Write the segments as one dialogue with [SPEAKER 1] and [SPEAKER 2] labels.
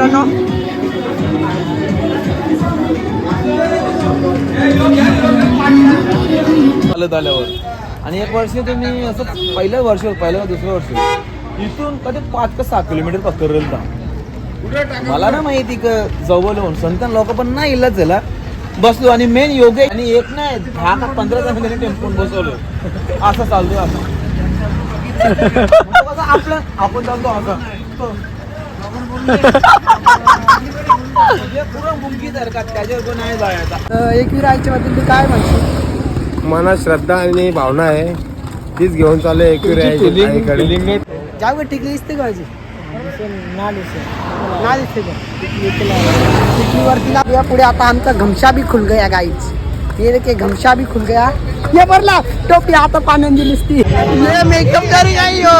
[SPEAKER 1] मित्रांनो.
[SPEAKER 2] चालत आल्यावर. आणि एक वर्ष तुम्ही असं पहिलं वर्ष पहिलं दुसरं वर्ष. इथून कधी पाच का सहा किलोमीटर पकडरेल का मला ना माहिती का जवळ होऊन संतान लोक पण नाही इलाज झाला. बसलो आणि मेन योगे आणि एक नाही दहा का पंधरा जण त्यांनी टेम्पोन बसवलं. असं चालतो असं म्हणजे आपलं आपण चालतो असं.
[SPEAKER 1] एकवीर तू काय
[SPEAKER 3] मनात श्रद्धा आणि भावना आहे. तीच घेऊन चालू आहे एकविरा आईकडे
[SPEAKER 1] जाऊ टिकली दिसते का माझी ना दिसते ना दिसते का? टिकलीवरती ना या पुढे आता आमचा घमशा भी खुल गया गाईच ये के घमशा भी खुल गया ये भरला टोपी आता पाण्याची दिसती. ये मेकअप करी नाही हो.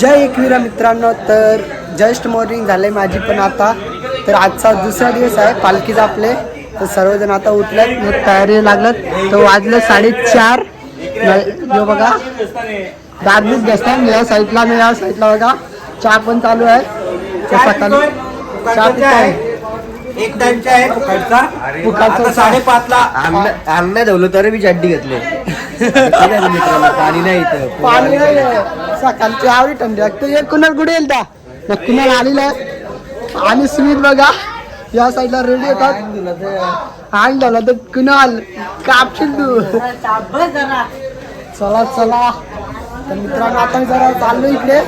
[SPEAKER 1] जय एकविरा मित्रांनो तर जस्ट मॉर्निंग झाले माझी पण आता. तर आजचा दुसरा दिवस आहे पालखीचा आपले. तर सर्वजण आता उठलेत मग तयारी लागलं तर वाजलं साडेचार. जो बघा. दादलीच बसतात या साईडला मी या साईडला बघा. चहा पण चालू आहे. सकाळी चहा पिताय?
[SPEAKER 2] एक टाइमचा आहे. फुकटचा साडेपाच ला आणलं ठेवलं तरी मी चड्डी घेतले. पाणी नाही इथं
[SPEAKER 1] पाणी नाही सकाळची आवडी थंडी लागते एक कुणाल कुठे येईल त्या मग कुणाल आलेला आहे आणि स्मित बघा या साईडला रेडी येतात. आणि ना तर कुणाल? कापशील तू. चला चला. तर मित्रांनो आता जरा चाललो इकडे.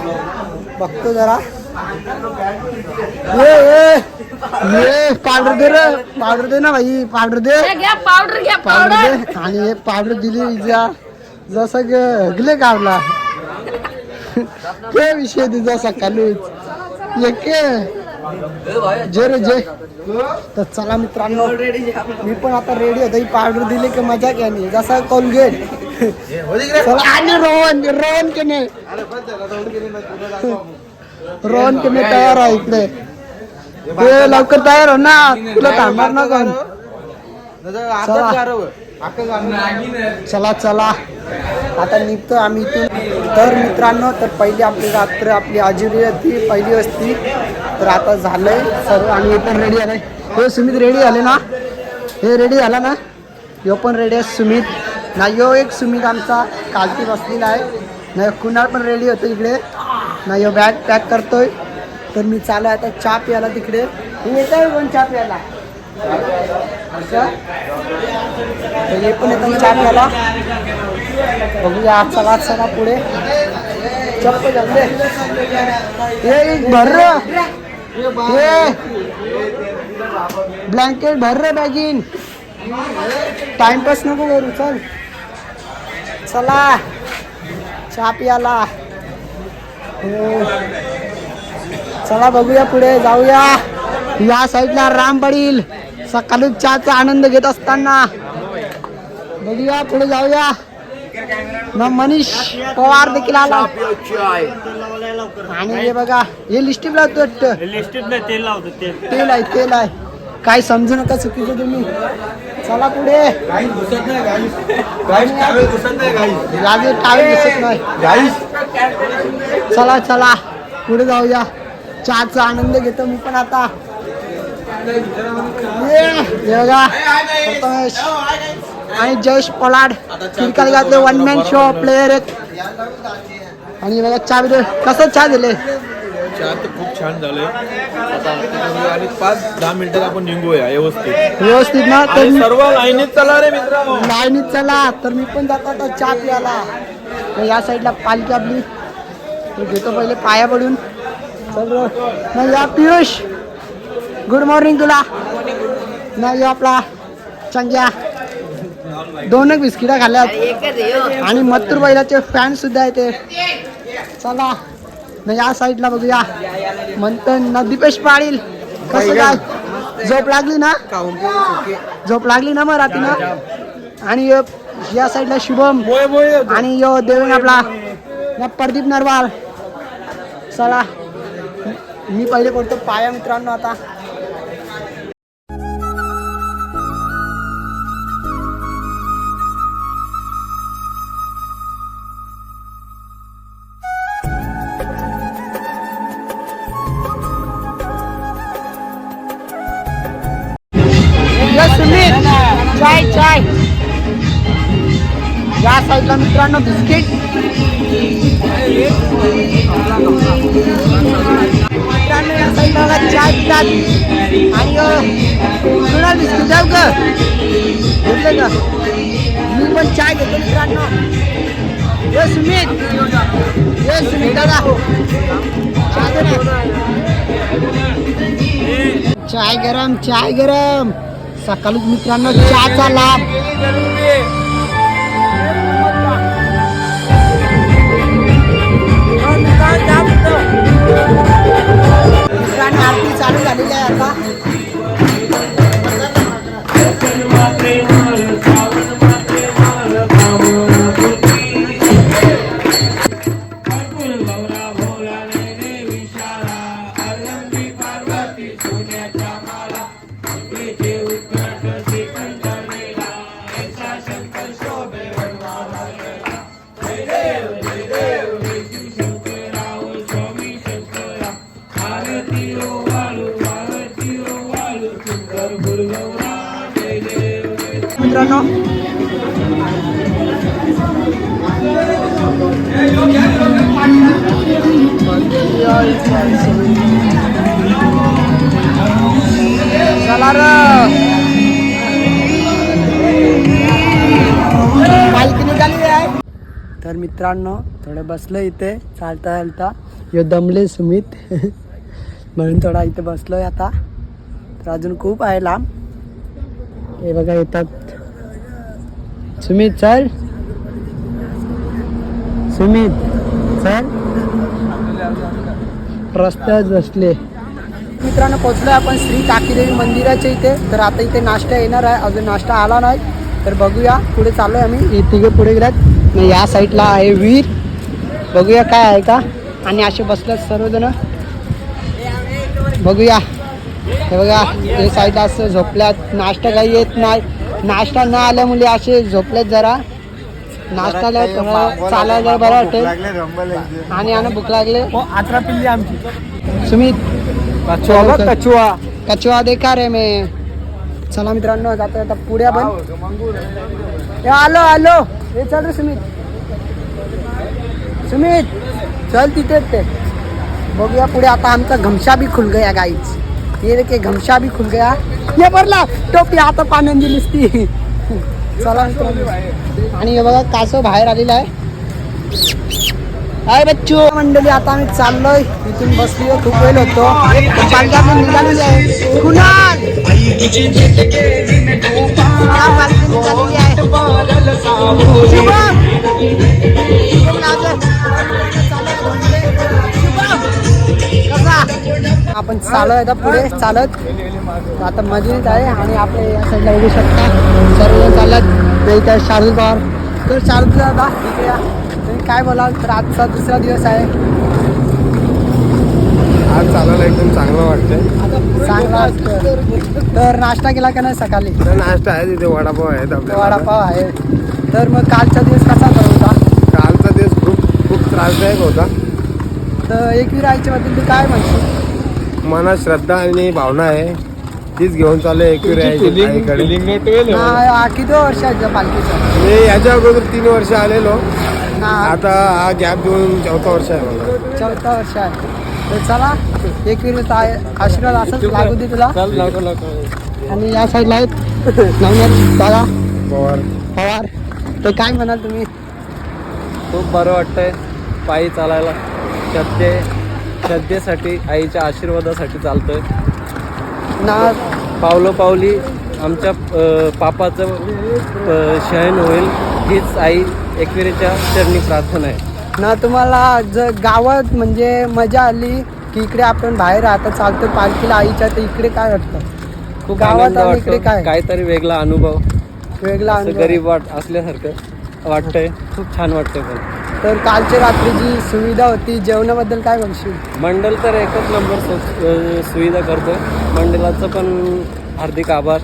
[SPEAKER 1] बघतो जरा. ए! ये पावडर दे रे पावडर दे ना भाई पावडर दे।
[SPEAKER 4] घ्या पावडर घ्या
[SPEAKER 1] पावडर
[SPEAKER 4] पावडर
[SPEAKER 1] दे आणि हे पावडर दिली जा जसं गले काढला ते विषय तिचा सकाळीच एक जे रे जे. तर चला मित्रांनो मी पण आता रेडी होतो ही पावडर दिली की मजा केली जसा कोलगेट. चला. आणि रोहन रोहन केने रोहन केने तयार आहे इकडे. ते लवकर तयार हो ना तुला थांबणार ना कोण चला. चला आता निघतो आम्ही इथून. तर मित्रांनो तर पहिली आपली रात्र आपली आजुरी होती पहिली वस्ती तर आता झालंय सर्व. आणि हे पण रेडी झालंय. हे सुमित रेडी झाले ना? हे रेडी झाला ना? यो पण रेडी आहे सुमित. ना यो एक सुमित आमचा कालती बसलेला आहे. ना ह्यो कुणाल पण रेडी होतो इकडे. ना यो बॅग पॅक करतोय. तर मी चालू आहे आता चहा प्यायला तिकडे. मी येत आहे पण चहा प्यायला. असं? हे पण येतात चहा प्यायला. बघूया चला चला पुढे. चप्प जमले हे एक भर हे ब्लँकेट भर रे बॅगिन. टाइमपास नको करू चल. चला. चहा पियाला हो. चला बघूया पुढे जाऊया. या साईडला राम पडील. सकाळी चहाचा आनंद घेत असताना. बघूया पुढे जाऊया. न मनीष पवार देखील आला. आणि हे बघा हे लिस्टिप लावतो वाटतं.
[SPEAKER 5] तेल लावतो तेल.
[SPEAKER 1] तेल आहे तेल आहे. काय समजू नका चुकीचं तुम्ही. चला पुढे. राजे टावेल दिसत नाही चला चला. पुढे जाऊया. चहाचा आनंद घेतो मी पण आता. आणि जयेश पलाड. क्रिकेट घातले वन मॅन शो प्लेयर आहेत. आणि बघा चहा बिदे कसं चहा दिले?
[SPEAKER 2] चहा तर खूप छान आमच्याकडे आणि पाच दहा मिनिटात आपण निघूया व्यवस्थित.
[SPEAKER 1] व्यवस्थित ना? तर
[SPEAKER 2] सर्व लाईनीत चला रे मित्र.
[SPEAKER 1] लाईनीत चला. तर मी पण जातो आता चहा प्यायला. या साईडला पालखी आपली. घेतो पहिले पाया पडून. नाही या पियुष. गुड मॉर्निंग तुला. नाही या आपला. चंग्या दोन बिस्किटा खाल्ल्यात. आणि मत्तूर बैलाचे फॅन सुद्धा आहे ते. चला. ना या साईडला बघूया. म्हणतो ना दीपेश पाडील कसं काय? झोप लागली ना? झोप लागली ना मग रात्री ना आणि यो- या साईडला शुभम. आणि यो देवेन आपला. ना प्रदीप नरवाल. चला. मी पहिले पडतो पाया मित्रांनो आता. चाय चाय. मित्रांनो बिस्किट. या साईडला बघा चाय पितात आणि कुणाल बिस्किट जाऊ का घेतलं का? मी पण चाय घेतो मित्रांनो. ये सुमित. ये सुमित दादा. हो चाय गरम चाय गरम. सकाळी मित्रांनो चहाचा लाभ. ठिकाणी आरती चालू झालेली आहे आता. मित्रांनो. तर मित्रांनो थोडं बसलं इथे चालता चालता. यो दमले सुमित. म्हणून थोडा इथे बसलोय आता. तर अजून खूप आहे लांब. हे बघा येतात. सुमित चल. सुमित चल. रस्त्यात बसले. मित्रांनो पोचलोय आपण श्री काकीदेवी मंदिराच्या इथे. तर आता इथे नाश्ता येणार आहे. अजून नाश्ता आला नाही. तर बघूया पुढे चाललोय आम्ही. तिघे पुढे गेल्यात. या साईडला आहे वीर. बघूया काय आहे का. आणि असे बसल्यात सर्वजण. बघूया. हे बघा हे साईडला असं झोपल्यात. नाश्ता काही येत नाही. नाश्ता न आल्यामुळे असे झोपल्यात जरा. नाश्ताला चालायला बरं वाटेल. आणि आणि भूक लागले.
[SPEAKER 6] अठरा पिल्ली आमची.
[SPEAKER 1] सुमित.
[SPEAKER 6] कचुआ
[SPEAKER 1] कचवा देखा रे मे. चला मित्रांनो जाता आता पुढे आपण ए, आलो आलो. हे चल रे सुमित. सुमित चल तिथे ते. बघूया पुढे. आता आमचा घमशा भी खुल गया गाईच ये रे के घमशा भी खुल गया। ये भरला टोपी आता पाण्यात दिलीस ती चला आणि हे बघा कासव बाहेर आलेला आहे। काय बच्चू। मंडळी आता आम्ही चाललोय. इथून बसली खूप वेळ होतो. पालखी निघालेली आहे कुणाल? निघालेली आहे. आपण चालू आता पुढे चालत. आता मजेत आहे आणि आपले या साईडला बघू शकता. सर्व चालत. नाही तर शार्दूल पवार. तर शार्दूल दादा तुम्ही काय बोलाल? तर आजचा दुसरा दिवस आहे.
[SPEAKER 6] आज चालायला एकदम चांगलं वाटतंय.
[SPEAKER 1] चांगला. तर नाश्ता केला का नाही सकाळी?
[SPEAKER 6] नाश्ता आहे तिथे वडापाव आपल्याला
[SPEAKER 1] वडापाव आहे. तर मग कालचा दिवस कसा होता?
[SPEAKER 6] कालचा दिवस खूप खूप त्रासदायक होता.
[SPEAKER 1] तर एकवीर आईच्या बद्दल तू काय म्हणशील?
[SPEAKER 6] मनात श्रद्धा आणि भावना आहे. तीच घेऊन चालू आहे एकविरा आईकडे.
[SPEAKER 1] किती वर्षाच्या पालखीचं?
[SPEAKER 6] मी याच्या अगोदर तीन वर्ष आलेलो.
[SPEAKER 1] ना
[SPEAKER 6] आता हा गॅप देऊन चौथा वर्ष आहे मला.
[SPEAKER 1] चौथा वर्ष आहे. तर चला एकवीर आशीर्वाद असंच लागू दे तुला. आणि या साईडला आहेत नवनाथ दादा
[SPEAKER 6] पवार.
[SPEAKER 1] पवार. तर काय म्हणाल तुम्ही?
[SPEAKER 7] खूप बरं वाटतंय. पायी चालायला. श्रद्धे श्रद्धेसाठी आईच्या आशीर्वादासाठी चालतोय.
[SPEAKER 1] ना
[SPEAKER 7] पावलोपावली आमच्या पापाचं शयन होईल हीच आई एकविरेच्या चरणी प्रार्थना आहे.
[SPEAKER 1] ना तुम्हाला जर गावात म्हणजे मजा आली की इकडे आपण बाहेर आता चालतो पालखीला आईच्या तर इकडे काय वाटतं?
[SPEAKER 7] खूप
[SPEAKER 1] गावात इकडे काय?
[SPEAKER 7] काहीतरी वेगळा अनुभव.
[SPEAKER 1] वेगळा.
[SPEAKER 7] गरीब वाट असल्यासारखं वाटतंय. खूप छान वाटतंय पण.
[SPEAKER 1] तर कालच्या रात्री जी सुविधा होती जेवणाबद्दल काय म्हणशील
[SPEAKER 7] मंडल तर एकच नंबर सुविधा करतोय. मंडळाचं पण हार्दिक आभार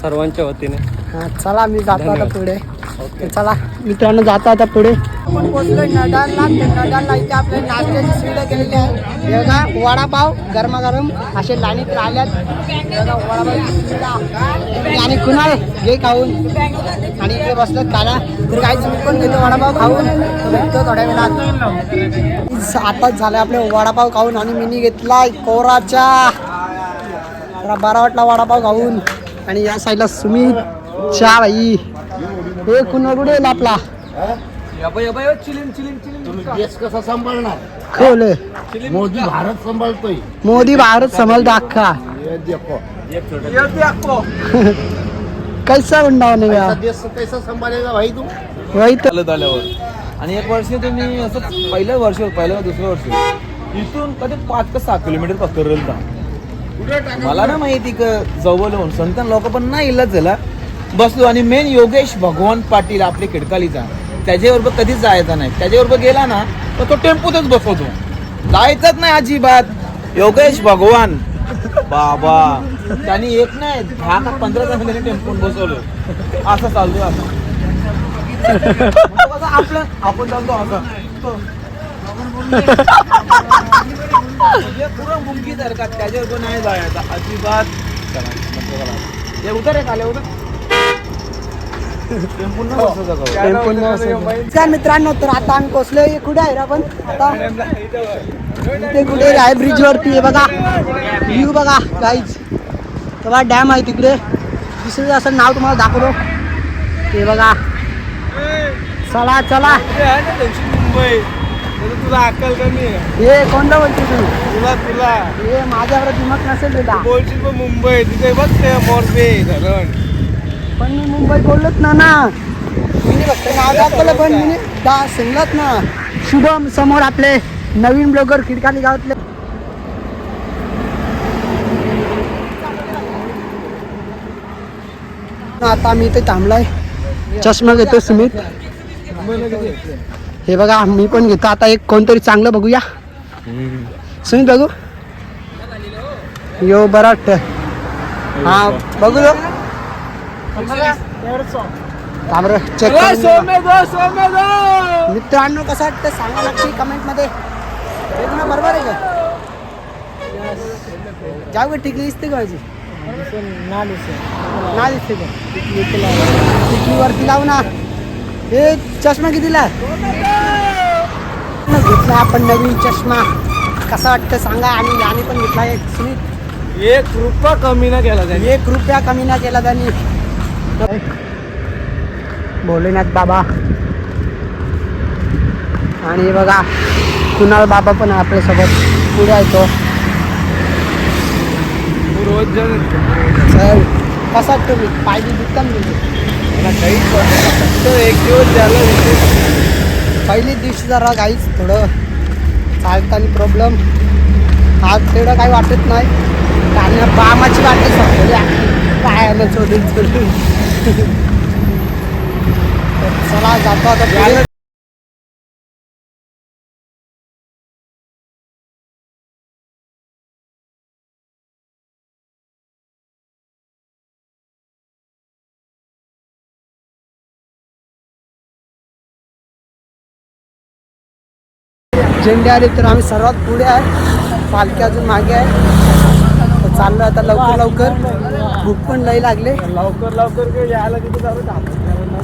[SPEAKER 7] सर्वांच्या वतीने.
[SPEAKER 1] हा चला मी जातो आता. पुढे. चला. मित्रांनो जाता आता पुढे. आपण पोहोचलोय नडालला नडालला इथे नाश्त्याची सुविधा केलेली आहे. बघा वडापाव गरमागरम असे लाईनीत राहिल्यात. वडापाव बघा आणि कुणाल हे खाऊन. आणि इकडे बसलं काला तर काही मी पण घेतो वडापाव खाऊन भेटतो थोड्या वेळात. आताच झालं आपले वडापाव खाऊन आणि मिनी घेतलाय कोराच्या. जरा बरा वाटला वडापाव खाऊन. आणि या साईडला सुमित चा भाई हे कुणा आपला?
[SPEAKER 3] देश कसा सांभाळणार?
[SPEAKER 1] खोल
[SPEAKER 3] मोदी भारत सांभाळतोय.
[SPEAKER 1] मोदी भारत समजतो अख्खा.
[SPEAKER 3] देखो.
[SPEAKER 1] कैसा गुंडा नाही
[SPEAKER 3] ऐसा देश कैसा सांभाळेगा भाई तू?
[SPEAKER 1] वही तर
[SPEAKER 2] चालत आल्यावर आणि एक वर्ष तुम्ही असं पहिलं वर्ष पहिलं दुसरं वर्ष? इथून कधी पाच का सहा किलोमीटर रलता मला ना माहिती का जवळ होऊन संतान लोक पण नाही इलाज झाला. बसलो आणि मेन योगेश भगवान पाटील आपले खिडकालीचा. त्याच्याबरोबर कधीच जायचा नाही. त्याच्याबरोबर गेला ना तर तो टेम्पोतच बसवतो. जायचंच नाही अजिबात. योगेश भगवान. बाबा. त्यांनी एक नाही दहा का पंधरा तास त्यांनी टेम्पोत बसवलं. असं चालतो असं म्हणजे आपलं आपण चालतो असं. म्हणजे पुरं मुंगी सारखा. त्याच्यावर नाही जायचा. अजिबात. उतर एक आले उतर.
[SPEAKER 1] काय मित्रांनो तर आता आम्ही पोहोचलोय. कुठे आहे आपण? आता इथे कुठे आहे? ब्रिज वरती. आहे बघा. व्ह्यू बघा काहीच तेव्हा डॅम आहे तिकडे. दिसेल असं नाव तुम्हाला दाखवतो. ते बघा. चला चला.
[SPEAKER 3] मुंबई तुला अक्कल कमी आहे
[SPEAKER 1] हे कोणता बोलतो तू?
[SPEAKER 3] तुला तुला.
[SPEAKER 1] हे माझ्यावर दिमाग नसेल बेटा
[SPEAKER 3] बोलशील पण मुंबई. तिथे बघ ते मोरबे धरण.
[SPEAKER 1] पण मी मुंबई बोललोच ना ना. मी फक्त नाव दाखवलं पण मी दा सांगलात ना. शुभम समोर आपले नवीन ब्लॉगर खिडकाली गावातले. आता मी इथे थांबलाय. चष्मा घेतो सुमित. हे बघा मी पण घेतो. आता एक कोणतरी चांगलं बघूया. सुमित बघू? यो बरा वाटतं हा बघू चेक मित्रांनो कसं वाटतं सांगा नक्की कमेंटमध्ये पुन्हा बरोबर आहे का? जाऊ का टिकली दिसते का माझी? ना दिसते का? टिकली वरती लावू ना. हे चष्मा कितीला? घेतला आपण नवीन चष्मा. कसा वाटतं सांगा. आणि याने पण घेतला एक सुमित
[SPEAKER 3] एक रुपया कमी ना केला त्याने.
[SPEAKER 1] एक रुपया कमी ना केला त्यांनी. भोलेनाथ बाबा. आणि बघा कुणाल बाबा पण आपल्यासोबत. पुढे आहे तो.
[SPEAKER 3] रोज जण
[SPEAKER 1] सर कसा तुम्ही पाहिजे दुकान
[SPEAKER 3] एक दिवस झाला
[SPEAKER 1] पहिली दिवशी जरा काहीच थोडं चालताना प्रॉब्लेम आज तेवढं काही वाटत नाही. कारण बामाची वाटत पायाला चोरून चोरून चला जातो आता. झेंडे आले तर आम्ही सर्वात पुढे आहे. पालखी अजून मागे आहे. तर चाललो आता लवकर लवकर. भूक पण लई लागले.
[SPEAKER 3] लवकर लवकर यायला किती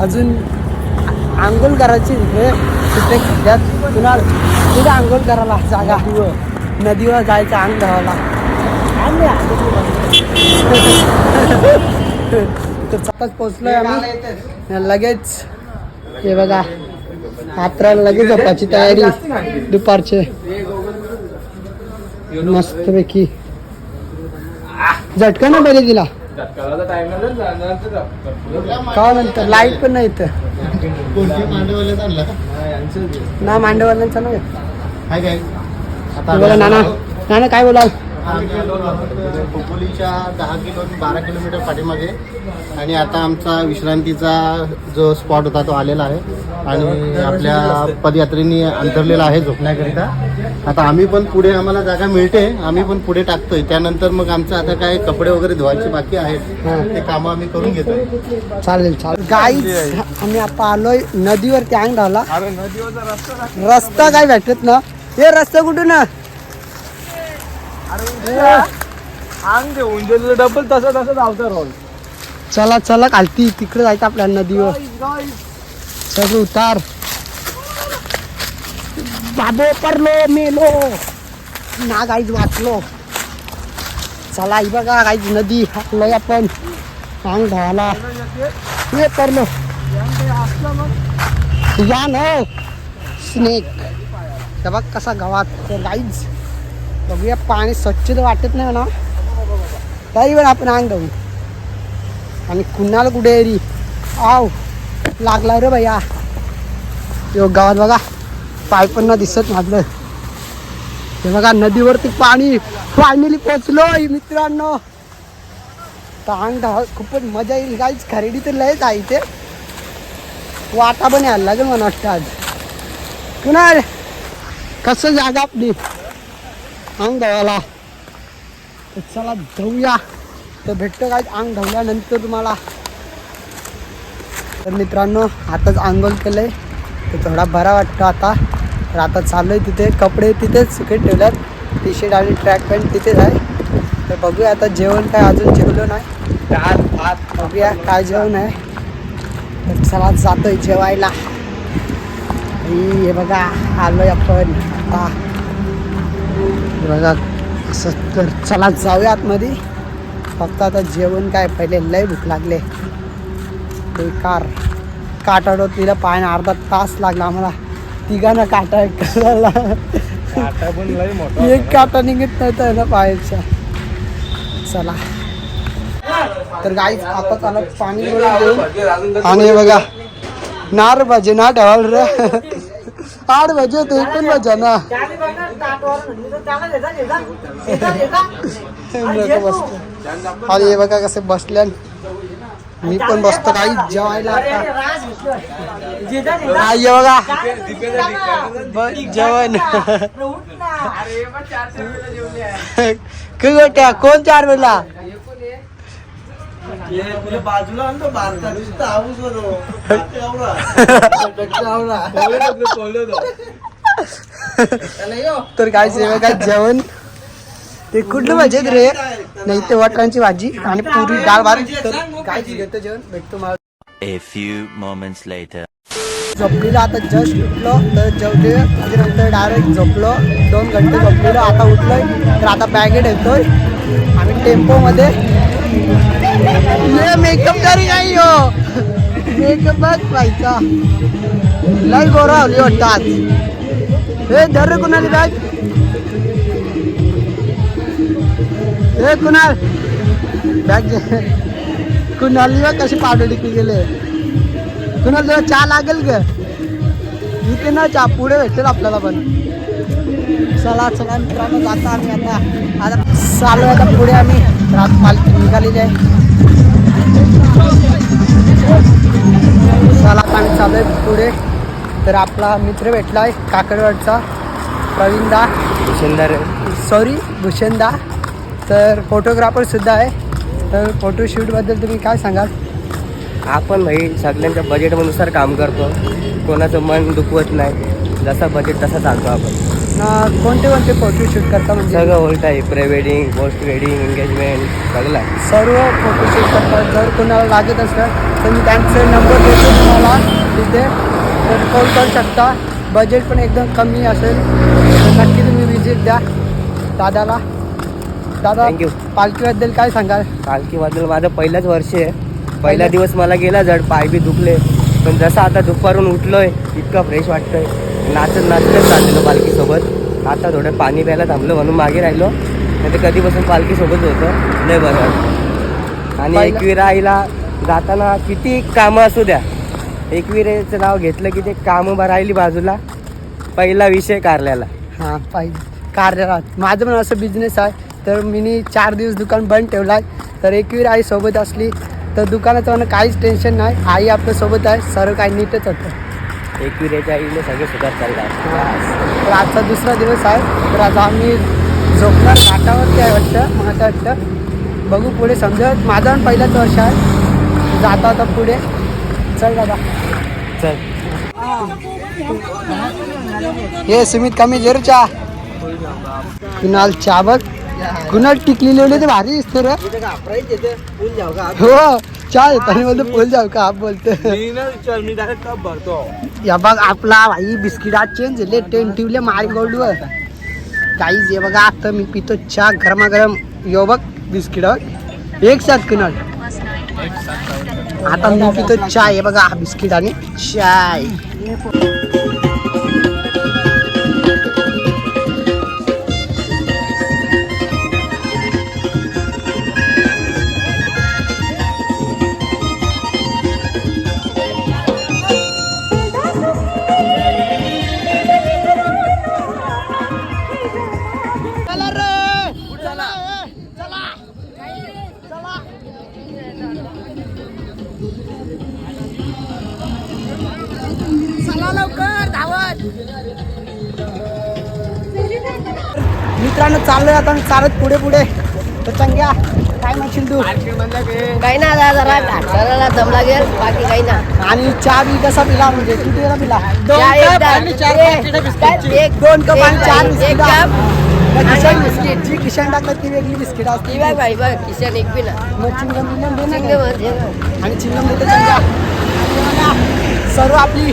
[SPEAKER 1] अजून आंघोळ करायची हे तिथे खड्ड्यात पुन्हा तिथे आंघोळ करायला जागा. नदीवर जायचं अंग धवायला तर पोचलोय आम्ही. लगेच हे बघा रात्र लगेच झोपाची तयारी. दुपारचे. मस्तपैकी. झटका ना पहिले तिला. का नंतर लाइट पण नाही इथं. ना मांडववाल्यांचा नाही
[SPEAKER 3] काय काय
[SPEAKER 1] हे बघा नाना नाना काय बोलाल?
[SPEAKER 5] खोपोलीच्या दहा किलो बारा किलोमीटर पाठीमागे. आणि आता आमचा विश्रांतीचा जो स्पॉट होता तो आलेला आहे. आणि आपल्या पदयात्रेनी अंतरलेला आहे झोपण्याकरिता. आता आम्ही पण पुढे आम्हाला जागा मिळते. आम्ही पण पुढे टाकतोय. त्यानंतर मग आमचं आता काय कपडे वगैरे धुवायचे बाकी आहेत. ते कामं आम्ही करून घेतोय.
[SPEAKER 1] चालेल चालेल. गाईच आम्ही आता आलोय
[SPEAKER 2] अरे नदीवरचा रस्ता
[SPEAKER 1] रस्ता काय भेटत ना? हे रस्ता कुठून
[SPEAKER 2] अंग गेलो डबल तसं तसं धावता रोल
[SPEAKER 1] चला चला खालती तिकडे जायचं आपल्या नदीवर. सगळं उतार. बाबो परलो मेलो. ना गाईज वाचलो. चला ही बघा गाईज नदी हाकलोय आपण अंग धावाला हे परलो या न. स्नेक बघ कसा गावात गाईज बघूया पाणी स्वच्छ तर वाटत नाही म्हणा तरी पण आपण अंग जाऊ आणि कुणाला कुठे आहे री? आव लागला रे भैया. यो गावात बघा पाय पण ना दिसत माझलं हे बघा नदीवरती पाणी फायनली पोचलो मित्रांनो. तांग धाव खूपच मजा येईल. काहीच खरेदी तर लयच आहे इथे. वाटा पण यायला लागेल मला वाटतं आज. कुणाल कसं जागा आपली? अंग धावाला तर चला जाऊया तर भेटतं काय अंग धावल्यानंतर तुम्हाला. तर मित्रांनो आताच आंघोळ केलंय. तर थोडा बरा वाटतो आता. तर आता चालू आहे तिथे. कपडे तिथेच सुके ठेवल्यात. टी शर्ट आणि ट्रॅक पॅन्ट तिथेच आहे. तर बघूया आता जेवण काय अजून जेवलो नाही. भात भात बघूया काय जेवण आहे. तर चला जातोय जेवायला. हे बघा आलोय आपण. आता बघा असं तर चला जाऊया आतमध्ये. फक्त आता जेवण काय पहिले लय भूक लागले. बेकार. काटाडो तिला पाय अर्धा तास लागला आम्हाला. तिघांना काटा करायला. एक काटा निघत नव्हता ना पायाचा चला. तर गाईच आता त्याला पाणी आणि बघा नार भाजी ना ठेवाल रे. आठ भाजी होते एक पण भाज्या ना लोकं बसले. आणि हे बघा कसे बसल्या मी पण बसतो काही जेवायला आता हा, हे बघा ब- जेवण गोट्या कोण चार वेळेला तर काय सेवा काय जेवण. ते कुठलं भाजी रे? नाही ते वाटांची भाजी आणि पुरी डाळ भात. तर काय घेतो जेवण. भेटतो मला
[SPEAKER 8] A few moments later.
[SPEAKER 1] झोपलेलो आता जस्ट उठलो तर जेवले त्याच्यानंतर डायरेक्ट झोपलो. दोन घंटे झोपलेलो. आता उठलोय. तर आता बॅगेट येतोय आम्ही टेम्पोमध्ये. ये मेकअप तरी नाही हो. मेकअपच व्हायचा लय गोरा हवली वाटतं आज हे धर कुणाली बॅग हे कुणाल. बॅग घे. कुणाली बघ कशी पावडर की गेले. कुणाला तुला चहा लागेल ग. इथे ना चहा पुढे भेटेल आपल्याला पण. चला चला मित्रांनो जाता आम्ही आता. आता चालू आता पुढे आम्ही. रात पालखी निघालेली आहे. चला आता आम्ही चालू आहे पुढे. तर आपला मित्र भेटला आहे काकडवाडचा. प्रवीणदा.
[SPEAKER 3] सुंदर
[SPEAKER 1] सॉरी भूषणदा. तर फोटोग्राफर सुद्धा आहे. तर फोटोशूटबद्दल तुम्ही काय सांगाल?
[SPEAKER 3] आपण भाई सगळ्यांच्या बजेटनुसार काम करतो. कोणाचं मन दुखवत नाही. जसा बजेट तसा चालतो आपण.
[SPEAKER 1] कोणते कोणते फोटोशूट करता म्हणजे?
[SPEAKER 3] सगळं होल्ट आहे pre wedding post wedding engagement सगळं आहे.
[SPEAKER 1] सर्व फोटोशूट करतात जर कोणाला लागत असेल तर मी त्यांचे नंबर देतो तुम्हाला तिथे. तर कॉल करू शकता. बजेट पण एकदम कमी असेल. नक्की तुम्ही विजिट द्या दादाला. दादा
[SPEAKER 3] you.
[SPEAKER 1] पालखीबद्दल काय सांगाल?
[SPEAKER 3] पालखीबद्दल माझं पहिलंच वर्ष आहे. पहिला दिवस मला गेला जड पाय बी दुखले. पण जसं आता दुपारून उठलोय इतकं फ्रेश वाटतंय. नाचत नाचतच चाललेलो पालखीसोबत आता थोडं पाणी प्यायला थांबलो म्हणून मागे राहिलो. नाही तर कधीपासून पालखीसोबत होतं. लय बरं आणि एकविरा आईला जाताना किती कामं असू द्या. एकविरेचं नाव घेतलं की ते कामं राहिली बाजूला. पहिला विषय कारल्याला.
[SPEAKER 1] हां पाहिजे कार्यरत माझं पण असं बिझनेस आहे. तर मी चार दिवस दुकान बंद ठेवला आहे. तर एकवीर आई सोबत असली तर दुकानाचं मला काहीच टेन्शन नाही. आई आपल्यासोबत आहे. सर्व काही नीटच होतं.
[SPEAKER 3] एकविरेच्या आईने सगळे सुधार चालला
[SPEAKER 1] तर आजचा दुसरा दिवस आहे. तर आज आम्ही झोपणार घाटावरती आहे वाटतं मला वाटतं. बघू पुढे समजत. माझा पण पहिलाच वर्ष आहे. जाता आता पुढे. चल दादा.
[SPEAKER 3] चल.
[SPEAKER 1] हे सुमित कमी जेर चहा. कुणाल चहा बघ कुणाल टिकली लिहिली ते भारी दिसतो रे. हो. चहा येताना बोलतो पोल जाऊ का आप बोलतो.
[SPEAKER 2] मी डायरेक्ट कप भरतो.
[SPEAKER 1] या बघ आपला भाई बिस्किट आज चेंज झाले टेन ठेवले मारी गोल्डवर काहीच हे बघा आता मी पितो चहा गरमागरम. यो बघ बिस्किट. एक साथ कुणाल आता मी पितो चाय हे बघा हा बिस्किट आणि चाय. मित्रांनो चाललोय आता चालत पुढे पुढे. तर चंग्या काय म्हणशील तू?
[SPEAKER 4] काही ना जरा घाटाला दम लागेल बाकी काही ना
[SPEAKER 1] आणि चहा बी कसा पिला म्हणजे? किती वेळा पिला?
[SPEAKER 4] चहा एकदा- एक-
[SPEAKER 1] दोन कप आणि
[SPEAKER 4] एक
[SPEAKER 1] चार
[SPEAKER 4] एक कप
[SPEAKER 1] खिशात-
[SPEAKER 4] बिस्किट.
[SPEAKER 1] जी खिशात टाकतात ती वेगळी बिस्किट
[SPEAKER 4] ती
[SPEAKER 1] असते
[SPEAKER 4] बघ बाई बघ किशन एक बी ना.
[SPEAKER 1] मग चिंगम बिंगम दे ना.
[SPEAKER 4] ना.
[SPEAKER 1] आणि चिंगम देते चंग्या. सर्व आपली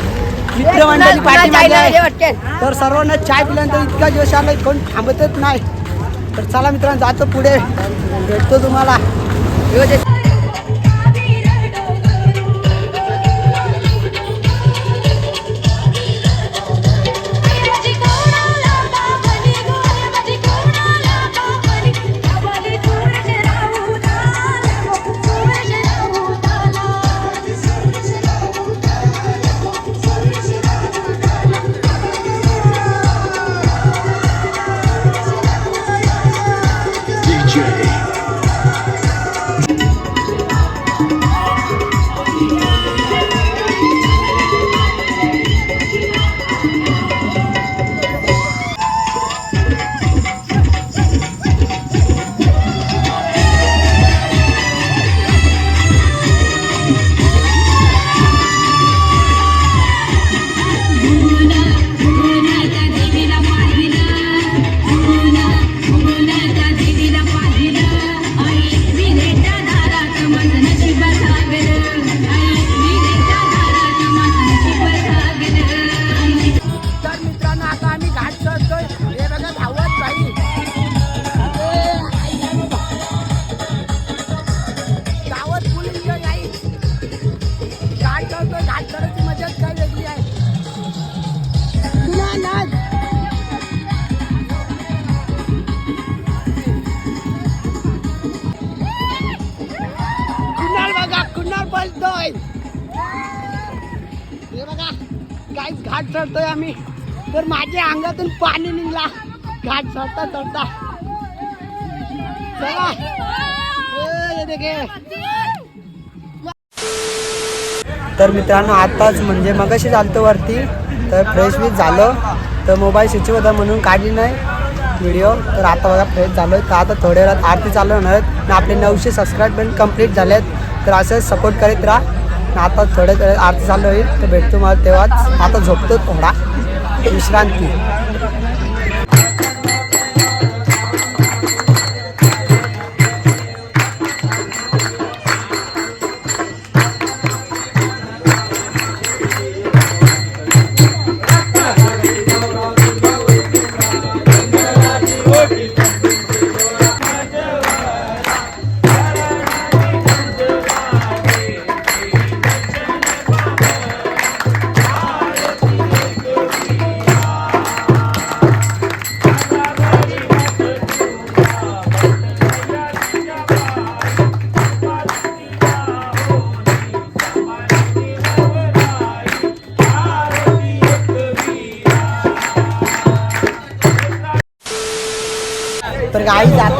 [SPEAKER 1] मित्रमंडळी पाठीमागे आहे. तर सर्वांना चाय पिल्यानंतर इतका जोश आलाय कोण थांबतच नाही. तर चला मित्रांनो जातो पुढे. भेटतो तुम्हाला. तर मित्रांनो आताच म्हणजे मगाशी चालतो वरती तर फ्रेश बीच झालं तर मोबाईल स्विच होता म्हणून काढली नाही व्हिडिओ तर आता बघा फ्रेश झालो तर आता थोड्या वेळात आरती चालू होणार आहेत आणि आपले नऊशे सबस्क्राईब कंप्लीट झाले आहेत तर असं सपोर्ट करीत राहा. आता थोड्या वेळात आरती चालू होईल. तर भेटतो मला तेव्हाच. आता झोपतो थोडा. विश्रांती.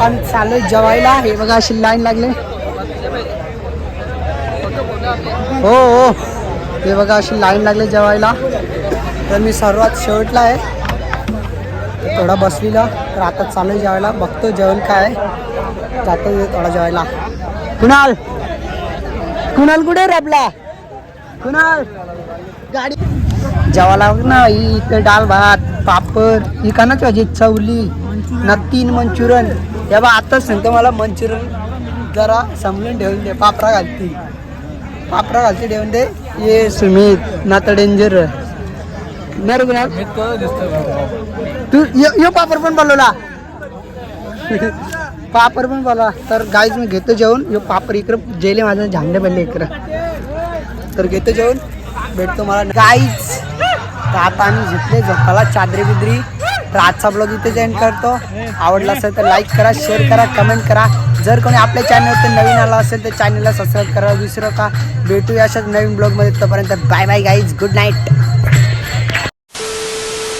[SPEAKER 1] आता चालू जेवायला हे बघा अशी लाईन लागले. हो हो. हे बघा अशी लाईन लागले जेवायला. तर मी सर्वात शेवटला आहे. थोडा बसलेला. तर आता चालू आहे जेवायला. बघतो जेवण काय जातो थोडा जेवायला. कुणाल? कुणाल कुठे रे कुणाल? गाडी. जेवायला बघ ना इथं डाल भात पापड ही का ना चवली ना तीन मंचुरन या बा आताच सांगतो मला मंचुरन जरा समजून ठेवून दे पापरा घालती. पापरा घालते ठेवून दे. ये सुमित ना तर डेंजर कुणाल तू यो यो पापड पण बोलवला. पापड पण बोला तर गाईज मी घेतो जेवण. यो पापड इकडं जेले माझं झांडे पडले इकडं. तर घेतो जेवण. भेटतो मला. गाईज तर आता आम्ही झोपले झोपाला चादरी बिदरी तर आजचा ब्लॉग इथे जॉईन करतो. आवडला असेल तर लाईक करा शेअर करा कमेंट करा. जर कोणी आपल्या चॅनलवरती नवीन आला असेल तर चॅनलला सबस्क्राईब करायला विसरू का भेटूया अशाच नवीन ब्लॉगमध्ये तोपर्यंत bye bye guys good night